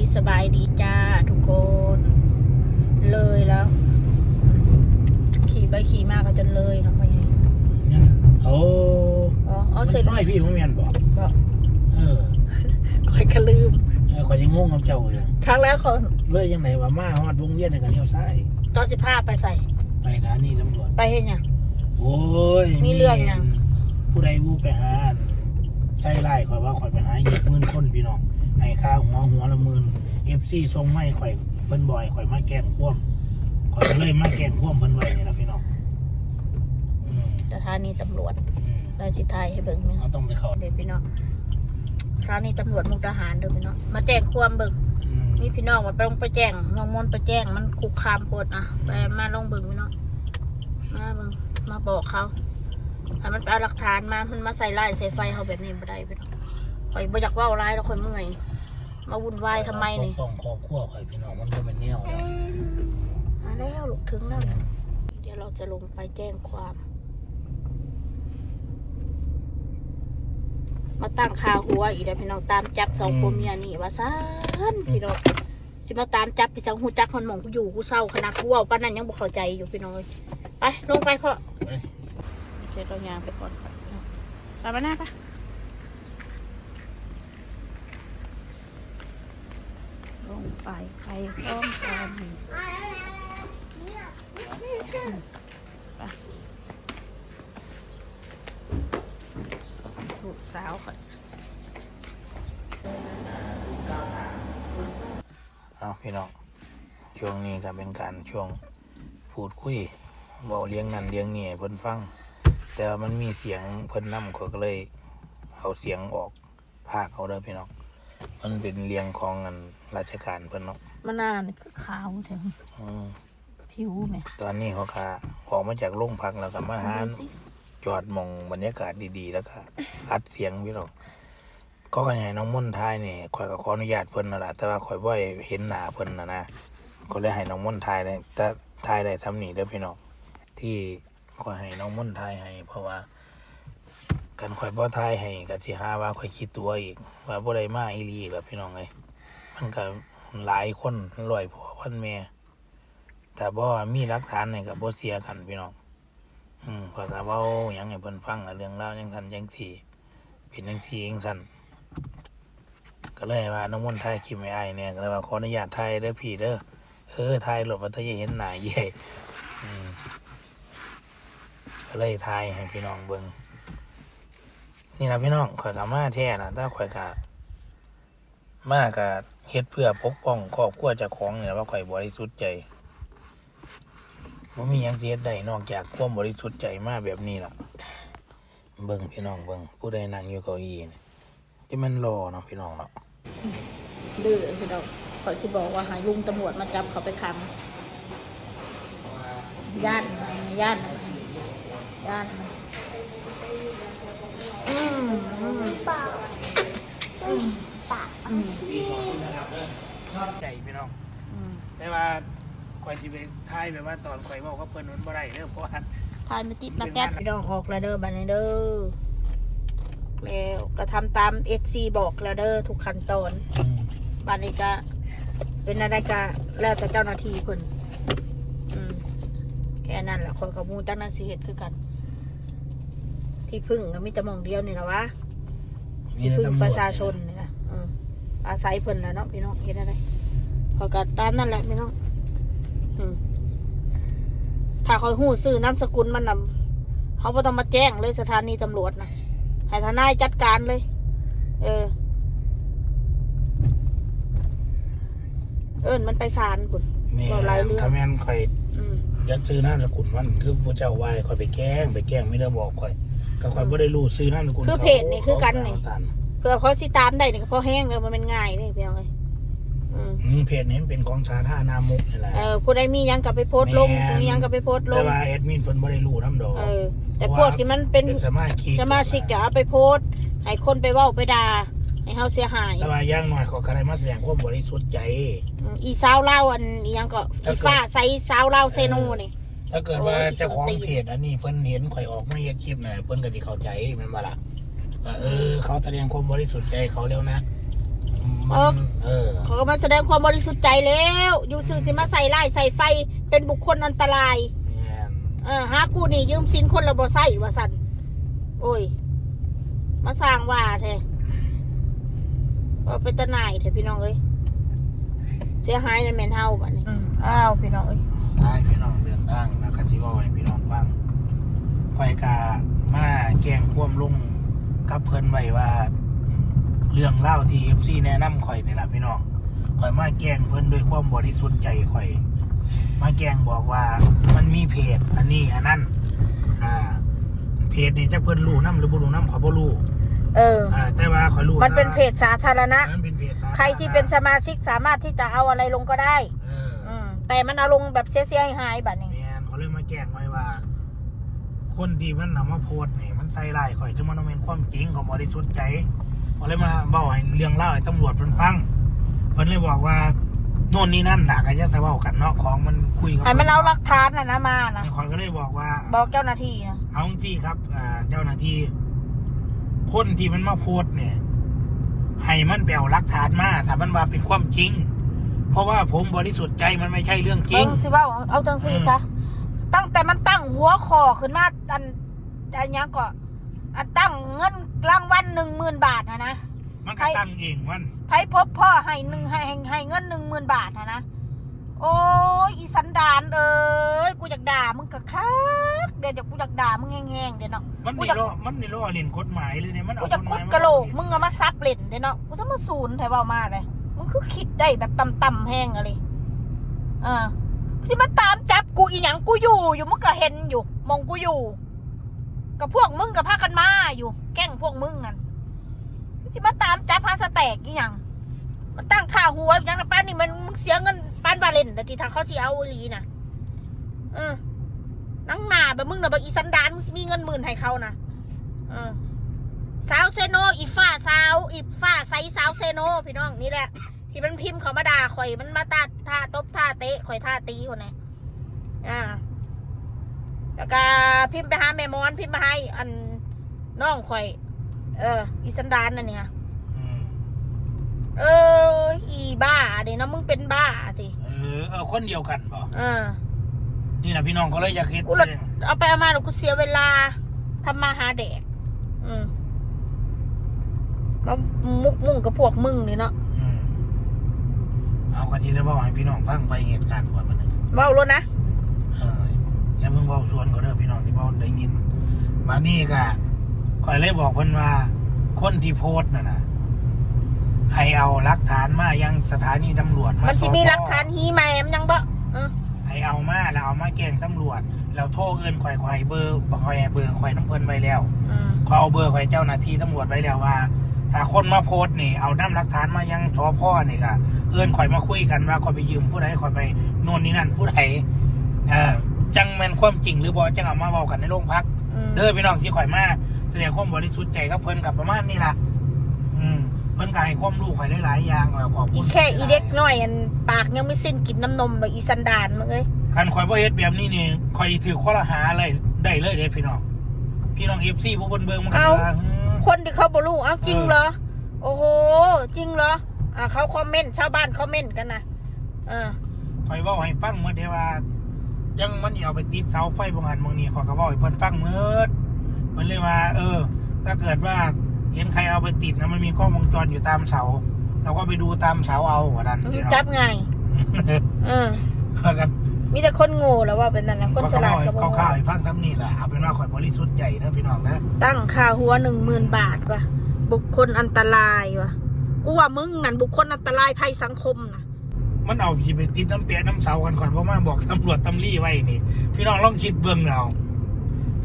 ดีสบายดีจ้าทุกคน เลยแล้ว ขี่ไปขี่มาก็จนเลยเนาะพ่อใหญ่เนี่ยโอ้อ๋ออ๋อมันเสร็จน้อยพี่ผมเมียนบอกบอกเออคอยกระลืมเออขอยยังงงกับเจ้าอยู่ครั้งแล้วเขาเลยยังไงว่ามาฮอดวงเวียนในกันเลี้ยวซ้ายตอนสิบห้าไปใส่ ไปสถานีตำรวจไปเห็นยังโอ้ยมีเรื่องหยังผู้ใดบูไปหาใส่ไล่ข่อยว่าข่อยไปหาเหยียบมื่นคนพี่น้อง ให้ข้าวหัวหัวละหมื่นเอฟซีส่งไม่ข่อยเพิ่นบ่อยข่อยมาแกล้งพ่วมข่อยก็เลยมาแกล้งพ่วมเพิ่นไว้นี่ล่ะพี่น้องอืมสถานีตำรวจอืมเราจิไทยให้เบิ่งไหมเราต้องไปเข้าเดี๋ยวพี่น้องสถานีตำรวจมุกดาหารเด้อพี่น้องมาแจ้งความเบิ่งอืมมีพี่น้องมาไปลงไปแจ้งน้องมนต์ไปแจ้งมันคุกคามโพดอะไปมาลงเบิ่งพี่น้องมาเบิ่งมาบอกเขาให้มันไปเอาหลักฐานมามันมาใส่ไล่ใส่ไฟเขาแบบนี้บ่ได้พี่น้องข่อยบ่อยากเว่าร้ายแล้วข่อยเมื่อย มาวุ่นวายทำไมนี่ปกป้องครอบครัวข่อยพี่น้องมันก็เป็นแนวนะมาแล้วลูกถึงแล้วเนี่ยเดี๋ยวเราจะลงไปแจ้งความ มาตั้งคาหัวอีกแล้วพี่น้องตามจับสองผัวเมียนี่ว่าซ่านพี่น้องสิมาตามจับพี่สังหูจักคนหมองกูอยู่กูเศร้าขนาดกูเว่าป้านนั้นยังบ่เข้าใจอยู่พี่น้องเอ้ยไปลงไปพ่อไปเดี๋ยวเรายางไปก่อนไปพี่น้องไปมาหน้าปะลง ไปไปพร้อมกันไปลูกสาวค่ะเอาพี่น้องช่วงนี้ก็เป็นการช่วงพูดคุยเบาเลี้ยงนั่นเลี้ยงนี่เพิ่นฟัง แต่ว่ามันมีเสียงเพิ่นนำก็เลยเอาเสียงออกภาคเอาเด้อพี่น้อง มันเป็นเรียงของอันราชการเพิ่นเนาะมะนาวนี่คือขาวแถวอืมผิวไหมตอนนี้เขาก็ออกมาจากโรงพักแล้วก็มาหา ดูสิจอดหมองบรรยากาศดีๆ แล้วก็ อัดเสียงพี่น้องก็กันให้น้องม่อนทายนี่ข่อยก็ขออนุญาตเพิ่นนั่นแหละแต่ว่าข่อยบ่ให้เห็นหน้าเพิ่นนะนะก็เลยให้น้องม่อนทายได้แต่ทายได้ทำนี่เด้อพี่น้องที่ข่อยให้น้องม่อนทายให้ เพราะว่า กันข่อยบ่ทายให้ก็สิหาว่าข่อยคิดตัวอีก ว่าบ่ได้มาอีหลีอีกแล้วพี่น้องเอ้ยมันก็หลายคนร้อยพ่อพันแม่แต่บ่มีหลักฐานนี่ก็บ่เสียกันพี่น้องอืมพอจะเว้าหยังให้เพิ่นฟังอะเรื่องเล่าวจังซั่นจังซี่เป็นจังซี่จังซั่นก็เลยว่าน้องมนต์ถ่ายคลิปให้อ้ายเนี่ยก็เลยว่าขออนุญาตถ่ายเด้อพี่เด้อเออถ่ายรถว่าจะเห็นหน้าเย่อืมก็เลยถ่ายให้พี่น้องเบิ่ง นี่ล่ะพี่น้องข่อยก็มาแท้นะถ้าข่อยก็มาก็เฮ็ดเพื่อปกป้องครอบครัวเจ้าของเนี่ล่ะว่าข่อยบริสุทธิ์ใจว่ามียังเฮ็ดได้นอกจากความบริสุทธิ์ใจมาแบบนี้ล่ะ เบิ่งพี่น้องเบิ่งผู้ใดนั่งอยู่เก้าอี้นี่ที่มันรอเนาะพี่น้องเนาะดื้อพี่น้องขอยสิบอกว่าหาลุงตำรวจมาจับเขาไปขังย่านย่านย่านอืมอืม ปากอืมปาก อืม ชอบ ใจพี่น้องอืมแต่ว่าข่อยสิไปทายแบบว่าตอนข่อยเว้ากับเพิ่นมันบ่ได้เด้อเพราะว่าทายไม่ติดมาแก๊สพี่น้องออกแล้วเด้อบันนี้เด้อแล้วก็ทำตามเอซีบอกแล้วเด้อทุกขั้นตอนอืมบันนี้ก็เป็นอะไรก็แล้วแต่เจ้าหน้าที่เพิ่นอืมแค่นั้นแหละคนกับมูตั้งหน้าสิเหตุคือกัน ที่พึ่งก็มีแต่หมองเดียวนี่แหละวะนี่ที่นะพึ่งตำวจประชาชนนี่นะอืมอาศัยเพิ่นนะเนาะพี่น้องเห็นอะไร พอก็ตามนั่นแหละพี่น้องอืมถ้าเขาหู้ซื้อนามสกุลมันนำเขาบ่ต้องมาแจ้งเลยสถานีตำรวจนะให้ทนายจัดการเลย เออ เอิ้นมันไปศาลพุ่นแม่เว้าหลายเรื่องถ้าแม่นข่อยอืมอยักซื้อนามสกุลมันคือผู้เจ้าไหวายข่อยไปแกล้งไปแกล้งไม่ได้บอกข่อยก็ข่อยบ่ได้รู้ซื้อนามสกุลคือเพจนี่คือกันนี่เขาเอาตามเพื่อเขาสิตามได้นี่ก็เพราะแห้งเลยมันเป็นง่ายนี่พี่น้องเอ้ย อืมอืมเพจนี้มันเป็นของสาธารณามุกนี่แหละ เออผู้ใดมีหยังกับไปโพสต์ลงแม่น มีหยังกับไปโพสต์ลแต่ง ว่าแอดมินเพิ่นบ่ได้รู้น้ำดอกเออ แต่พวกที่มันเป็นเป็นสมาชิกสมาชิกจะเอาไปโพสต์ให้คนไปเว้าไปด่าให้เขาเสียหายแต่ว่าอย่างน้อยเขาก็ได้มาแสดงความบริสุทธิ์ใจ อืมอีสาวเล่าอันอีหยังก็อีฟ้าใส่สาวเล่าเซโนนี่ ถ้าเกิดว่าโอ้ย เจ้าของสติเพจอันนี้เพิ่นเห็นข่อยออกมาเฮ็ดคลิปน่ะเพิ่นก็สิเข้าใจแม่นบ่ล่ะว่าเออ เขาแสดงความบริสุทธิ์ใจเขาแล้วนะอื มเออเออเขาก็มาแสดงความบริสุทธิ์ใจแล้วอยู่ซื่อสิมาใส่ไล่ใส่ไฟเป็นบุคคลอันตรายแม่นเออหากูนี่ยืมสินคนละบ่ใส่ว่าสันโอ้ย มาสร้างว่าแท้ว่าเป็นตาหนายเถอะพี่น้องเอ้ยเสียหายในแมนเฮาบัดนี้อ้าวพี่น้องเอ้ยทายพี่น้องเดินทางนะครับที่ว่าให้พี่น้องฟังข่อยกามาแกล้งพ่วมลุงกับเพิ่นไว้ว่า เรื่องเล่าวที่ FC แนะนำข่อยนี่ล่ะพี่น้องข่อยมาแกล้งเพิ่นด้วยความบริสุทธิ์ใจข่อย มาแกล้งบอกว่ามันมีเพจอันนี้อันนั้นอ่าเพจนี่จะเพิ่นรู้นํหรือบ่รู้นํข่อยบ่รู้เออ อ่าแต่ว่าข่อยรู้มันเป็นเพจสาธารณะ มันเป็นเพจสาธาณะใครที่เป็นสมาชิกสามารถที่จะเอาอะไรลงก็ได้ เออ อืมแต่มันเอาลงแบบเสียหายๆแบบนี้ แมนเขาเลยมาแจ้งไว้ว่า คนที่มันนำมาโพสต์นี่มันใส่ร้ายข่อยจะมันเป็นความจริงของบริสุทธิ์ใจ เขาเลยมาบอกให้เรื่องเล่าให้ตำรวจเพิ่นฟังเพิ่นเลยบอกว่าโน่นนี่นั่นหลักก็จะใส่เว้ากันเนาะของมันคุยกับให้มันเอาหลักฐานน่ะนะมานะข่อยก็เลยบอกว่า บอกเจ้าหน้าที่นะเอาจริงๆครับอ่าเจ้าหน้าที่ คนที่มันมาโพสต์เนี่ย ให้มันไปเอาหลักฐานมาถ้ามันว่าเป็นความจริง เพราะว่าผมบริสุทธิ์ใจมันไม่ใช่เรื่องจริเบิ่งงสิว่าเอาจังซี่ซะตั้งแต่มันตั้งหัวคอขึ้นมาอันอันหยังก็ อันตั้งเงินรางวัลหนึ่งหมื่นบาทนะนะมันก็ตั้งเองมันไผพบพ่อให้หนึ่งให้ให้ให้เงินหนึ่งหมื่นบาทนะนะโอ้ยอีสันดานเอ้ยกูอยากด่ามึงกะคักเดี๋ยวจะกูอยากด่ามึงแห้งๆเดี๋ยวเนาะมันกูนี่อยากล้อมันนี่ล้อเล่นกฎหมายเลยเนี่ยมันกูเอาจะกฎหคุมาดยกะโหลกมึงเอามาซับเล่นเดี๋ยวเนาะกูจะมาศูนย์ไทยเบามาเลยมึงคือคิดได้แบบต่ำๆแห้งอะไรเออสิมาตามจับกูอีหยังกูอยู่อยู่มึงก็เห็นอยู่มองกูอยู่ กับพวกมึงกับพากันมาอยู่ แกล้งพวกมึงนั่นสิมาตามจับพาสแตกอีหยังมันตั้งค่าหัวอย่างนะป้านนี่มันมึงเสียเงินป้านบาเลนแต่ที่ทางเขาที่เอาอีลีน่ะเออนังหนาแบบมึงนะแบบอีสันดานมึงมีเงินหมื่นให้เขานะเออสาวเซโนอีฟ้าสาวอีฟ้าไซสาวเซโนพี่น้องนี่แหละ ที่มันพิมพ์เขามาด่าข่อยมันมาตาท่าตบท่าเตะข่อยท่าตีคนไหนอ่า แล้วก็พิมพ์ไปหาแม่มอนพิมพ์มาให้อันน้องข่อย เออ อีสันดานนั่นเนี่ยอืมเออ อีบ้าเดี๋ยวนะมึงเป็นบ้าสิเออเออคนเดียวกันป่ะเออ นี่แหละพี่น้องเขาเลยอยากเห็นกูเลยเอาไปเอามาเดี๋ยวกูเสียเวลาทำมาหาแดก อืมแล้วมุกมุ่งกับพวกมึงนี่เนาะอืมเอากระที่ได้บอกให้พี่น้องฟังไปเหตุการณ์ก่อนมันงเว้ารถนะเออ อย่าเพิ่งเบาสวนก็เด้อพี่น้องที่เบาได้ยินมานี่ก็คอยเลยบอกเพิ่นว่า คนที่โพสต์น่ะนะให้เอาหลักฐานมายังสถานีตำรวจมามันสิมีสพหลักฐานฮีแมมยังบ่เออให้เอามาแล้วเอามาแกล้งตำรวจ แล้วโทรเอินข่อยข่อยเบอร์ข่อยเบอร์ข่อยน้ำเพิ่นไว้แล้วอืมข่อยเอาเบอร์ข่อยเจ้าหน้าที่ตำรวจไว้แล้วว่า ถ้าคนมาโพสต์นี่ เอาน้ำหลักฐานมายังสพนี่ก็เอินข่อยมาคุยกันว่าข่อยไปยืมผู้ใดข่อยไปโน่นนี่นั่นผู้ใดเออ จังแม่นความจริงหรือบ่จังเอามาเว้ากันในโรงพักอืมเด้อพี่น้องที่ข่อยมาแสดงความบริสุทธิ์ใจกับเพิ่นกับประมาณนี้ล่ะอืมเพิ่นก็ให้ความรู้ข่อยหลายๆอย่างขอบอีคุณแค่อีเด็กน้อยอันปากยังไม่สิ้นกินน้ำนมแบบอีสันดานมึงเอ้ยคันข่อยบ่เฮ็ดแบบนี้นี่ข่อยถือข้อละหาเลยได้เลยเด้พี่น้อง พี่น้อง FC ผู้เพิ่นเบิ่งมันก็สิว่าอืมคนที่เขาบรู้เอาจริงเหรอ โอ้โห จริงเหรออ่าเขาคอมเมนต์ชาวบ้านคอมเมนต์กันนะเออข่อยเว้าให้ฟังหมดเด้ว่า ยังมันสิเอาไปติดเสาไฟบ่งานบางนี้ข่อยก็เว้าให้เพิ่นฟังหมดเพิ่นเลยว่า เออ ถ้าเกิดว่าเห็นใครเอาไปติดนะมันมีกล้องวงจรอยู่ตามเสาเราก็ไปดูตามเสาเอาว่านั้นพี่น้องจับไงายเออก็กันมีแต่คนโง่แล้วว่าเป็นนั่นนะคนฉลาดกับเขาข้าวให้ฟังทำนี่แหละเอาเป็นว่าข่อยบริสุทธิ์ใจนะพี่น้องนะตั้งค่าหัวหนึ่งหมื่นบาทว่ะบุคคลอันตรายว่ะกูว่ามึงนั่นบุคคลอันตรายภัยสังคมนะ มันเอาสิไปติดน้ำเปียน้ำเสากันก่อนเพราะมาบอกตำรวจตำรี่ไว้นี่ พี่น้องลองคิดเบิ่งเรา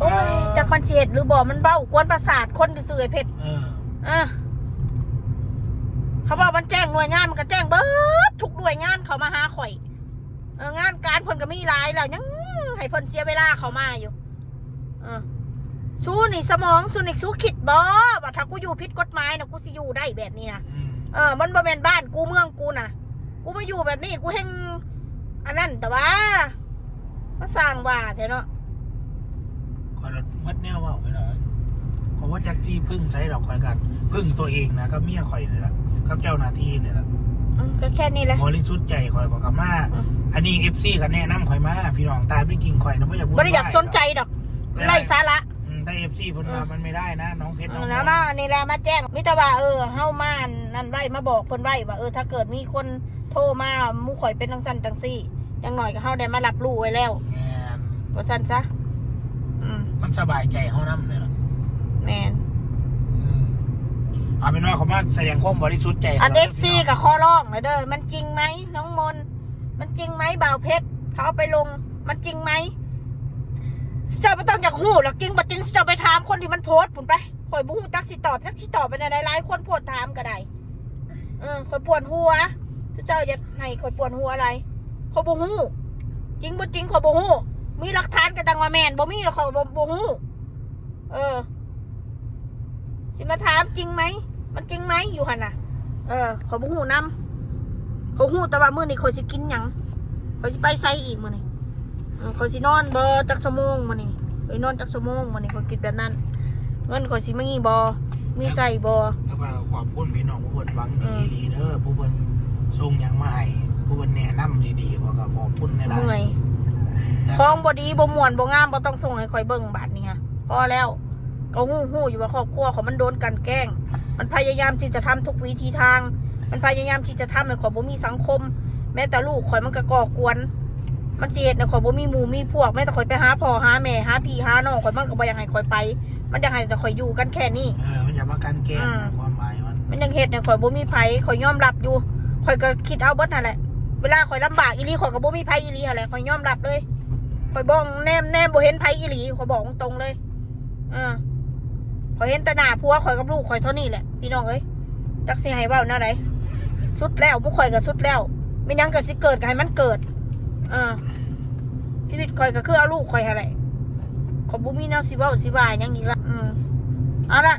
โอ้ยจากมันเฉียดหรือบ่มันเบ้ากวนประสาทคนที่สื่อไอ้เพชรเอออะเขาบอกมันแจ้งหน่วยงานมันก็แจ้งเบิดทุกหน่วยงานเขามาหาข่อยเอองานการเพิ่นก็มีหลายแล้วยังให้เพิ่นเสียเวลาเขามาอยู่เออสู้นี่สมองสู้นี่สู้คิดบ่ว่าถ้ากูอยู่ผิดกฎหมายนะกูสิอยู่ได้แบบนี้นะอืมเออ มันบ่แม่นบ้านกูเมืองกูนะ กูมาอยู่แบบนี้กูเฮงอันนั้นแต่ว่ามาสร้างว่าใช่เนาะข่อยรถมัดแนวเว่าไปหน่อยขอว่าจากที่พึ่งใช้ดอกข่อยกันพึ่งตัวเองนะก็เมียข่อยนี่แหละกับเจ้าหน้าที่เนี่ยแหละอืมก็แค่นี้แหละ บริสุทธิ์ใจข่อยก็กลับมาอืม อันนี้เอฟซีกันแนะนำข่อยมาพี่น้องตายไม่กินข่อยนะไม่อยากไม่ได้อยากสนใจดอกไล่สาระอืมแต่เอฟซีเพิ่นว่ามันไม่ได้นะ น้องเพชรน้องแล้วมานี่แหละมาแจ้งมิตรว่าเออเฮามานั่นไว้มาบอกเพิ่นไว้ว่าเออถ้าเกิดมีคน โทรมาหมู่ข่อยเป็นจังซั่นจังซี่จังหน่อยก็เฮาได้มารับรู้ไว้แล้วแม่นว่าซั่นซะอืมมันสบายใจเฮานำเนี่ยล่ะแม่นอืมเอาเป็นว่าเขามาแสดงความบริสุทธิ์ใจอันขงรา FC กับข้อร้องเลยเด้อมันจริงไหมน้องมนมันจริงไหมบ่าวเพชรเขาเอาไปลงมันจริงไหมเจ้าไม่ต้องอยากหูหรอกจริงบ่จริงเจ้าไปถามคนที่มันโพสต์ผุนไปข่อยบ่ฮู้จักสิตอบจักสิตอบไปในหลายๆคนโพสต์ถามก็ได้เออข่อยปวดหัว เจ้าอย่าให้ข่อยปวดหัวอะไรข่อยบ่ฮู้จริงบ่จริงข่อยบ่ฮู้มีหลักฐานก็ดังว่าแม่นบ่มีแล้วข่อยบ่บ่ฮู้เออ สิมาถามจริงไหมมันจริงไหมอยู่หั่นน่ะ เออข่อยบ่ฮู้นำเขาหูแต่ว่ามื้อนี้เขาสิกินหยังเขาสิไปไสอีกมื้อนี้เออเขาสินอนบ่จักชั่วโมงมื้อนี้ไปนอนจักชั่วโมงมื้อนี้เขาคิดแบบนั้นเงินเขาสิมีบ่มีใส่บ่แล้วก็ขอบคุณพี่น้องผู้เพิ่นหวังอืดีมดีเด้อผู้เพิ่น ส่งหยังมาให้ผู้เพิ่นแนะนำดีๆขอก็ขอบคุณในหลายเมื่อยของบ่ดีบ่ม่วนบ่งามบ่ต้องส่งให้ข่อยเบิ่งบาดนี้ค่ะพอแล้ว ก็ฮู้ฮู้อยู่ว่าครอบครัวของมันโดนกลันแกล้ง มันพยายามที่จะทำทุกวิธีทาง มันพยายามที่จะทำให้ข่อยบ่มีสังคม แม้แต่ลูกข่อยมันก็ก่อกวน มันสิเฮ็ดให้ข่อยบ่มีหมู่มีพวกแม้แต่ข่อยไปหาพ่อหาแม่หาพี่หาน้องข่อยมันก็บ่อยากให้ข่อยไป มันอยากให้แต่ข่อยอยู่กันแค่นี้ เออมันอย่ามากันแกล้งอืมนะความหมายมัน มันยังเฮ็ดให้ข่อยบ่มีไผข่อยยอมรับอยู่ ข่อยก็คิดเอาเบิดนั่นแหละ เวลาข่อยลำบากอีหลีข่อยก็บ่มีไผอีหลีหั่นแหละข่อยยอมรับเลยข่อยบ่แนมแนมบ่เห็นไผอีหลีข่อยบอกตรงเลยเออข่อยเห็นต่หน้าผัวข่อยกับลูกข่อยเท่านี้แหละ พี่น้องเอ้ยจักสิให้เว้าแนวใดสุดแล้วมุข่อยก็สุดแล้วไม่ยังก็สิเกิดก็ให้มันเกิดเออชีวิตข่อยก็คือเอาลูกข่อยหั่นแหละข่อยบ่มีแนวสิเว้าสิวาหยังอีกละอืมเอาละ